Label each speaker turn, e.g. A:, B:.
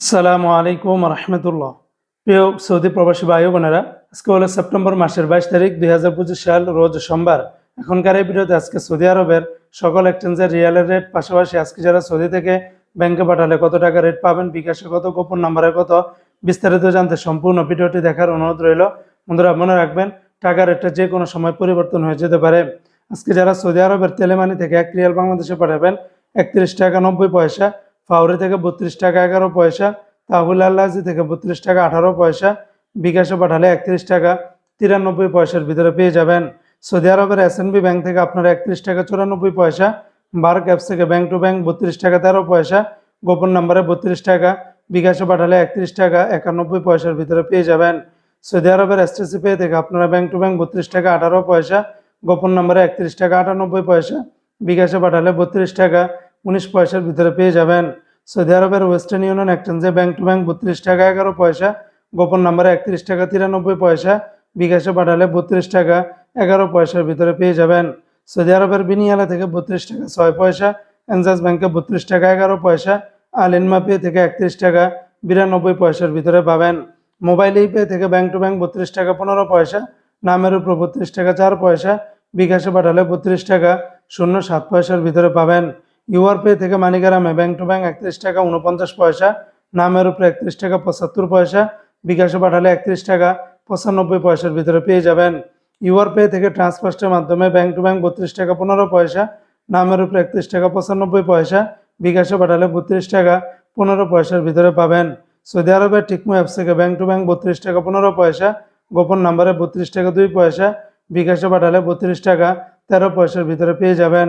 A: আসসালামু আলাইকুম রহমতুল্লাহ। প্রিয় সৌদি প্রবাসী ভাই বোনেরা আজকে হলো সেপ্টেম্বর মাসের বাইশ তারিখ দুই হাজার পঁচিশ সাল, রোজ সোমবার। এখনকার এই ভিডিওতে আজকে সৌদি আরবের সকল এক্সচেঞ্জের রিয়ালের রেট পাশাপাশি আজকে যারা সৌদি থেকে ব্যাংকে পাঠালে কত টাকা রেট পাবেন, বিকাশে কত, গোপন নাম্বারে কত, বিস্তারিত জানতে সম্পূর্ণ ভিডিওটি দেখার অনুরোধ রইল। বন্ধুরা, মনে রাখবেন, টাকা রেটটা যে কোনো সময় পরিবর্তন হয়ে যেতে পারে। আজকে যারা সৌদি আরবের তেলেমানি থেকে এক রিয়াল বাংলাদেশে পাঠাবেন, একত্রিশ টাকা নব্বই পয়সা ফাউরি থেকে বত্রিশ টাকা এগারো পয়সা, তাহুল আল্লাহি থেকে বত্রিশ টাকা আঠারো পয়সা, বিকাশে পাঠালে একত্রিশ টাকা তিরানব্বই পয়সার ভিতরে পেয়ে যাবেন। সৌদি আরবের এস ব্যাংক থেকে আপনারা একত্রিশ টাকা চুরানব্বই পয়সা বার ক্যাপস থেকে ব্যাংক টু ব্যাংক বত্রিশ টাকা তেরো পয়সা, গোপন নাম্বারে বত্রিশ টাকা, বিকাশে পাঠালে একত্রিশ টাকা একানব্বই পয়সার ভিতরে পেয়ে যাবেন। সৌদি আরবের এসটিসি পে থেকে আপনারা ব্যাংক টু ব্যাংক বত্রিশ টাকা আঠারো পয়সা, গোপন নাম্বারে একত্রিশ টাকা আটানব্বই পয়সা, বিকাশে পাঠালে বত্রিশ টাকা উনিশ পয়সার ভিতরে পেয়ে যাবেন। সৌদি আরবের ওয়েস্টার্ন ইউনিয়ন এক্সচেঞ্জে ব্যাংক টু ব্যাংক বত্রিশ টাকা, এগারো পয়সা। গোপন নাম্বারে একত্রিশ টাকা, তিরানব্বই পয়সা। বিকাশে পাঠালে বত্রিশ টাকা, এগারো পয়সার ভিতরে পেয়ে যাবেন। সৌদি আরবের বিনিয়ালা থেকে বত্রিশ টাকা, ছয় পয়সা। এনজাস ব্যাংকে বত্রিশ টাকা, এগারো পয়সা। আল ইনমা পে থেকে একত্রিশ টাকা, বিরানব্বই পয়সার ভিতরে পাবেন। মোবাইল এই পে থেকে ব্যাংক টু ব্যাংক বত্রিশ টাকা, পনেরো পয়সা। নামের উপর বত্রিশ টাকা, চার পয়সা। বিকাশে পাঠালে বত্রিশ টাকা, শূন্য সাত পয়সার ভিতরে পাবেন। ইউআর পে থেকে মানিকারামে ব্যাংক টু ব্যাংক একত্রিশ টাকা উনপঞ্চাশ পয়সা, নামের উপরে একত্রিশ টাকা পঁচাত্তর পয়সা, বিকাশে পাঠালে একত্রিশ টাকা পঁচানব্বই পয়সার ভিতরে পেয়ে যাবেন। ইউআর পে থেকে ট্রান্সফার্স্টের মাধ্যমে ব্যাংক টু ব্যাংক বত্রিশ টাকা পনেরো পয়সা, নামের উপরে একত্রিশ টাকা পঁচানব্বই পয়সা, বিকাশে পাঠালে বত্রিশ টাকা পনেরো পয়সার ভিতরে পাবেন। সৌদি আরবের টিকমো অ্যাপস থেকে ব্যাংক টু ব্যাংক বত্রিশ টাকা পনেরো পয়সা, গোপন নাম্বারে বত্রিশ টাকা দুই পয়সা, বিকাশে পাঠালে বত্রিশ টাকা তেরো পয়সার ভিতরে পেয়ে যাবেন।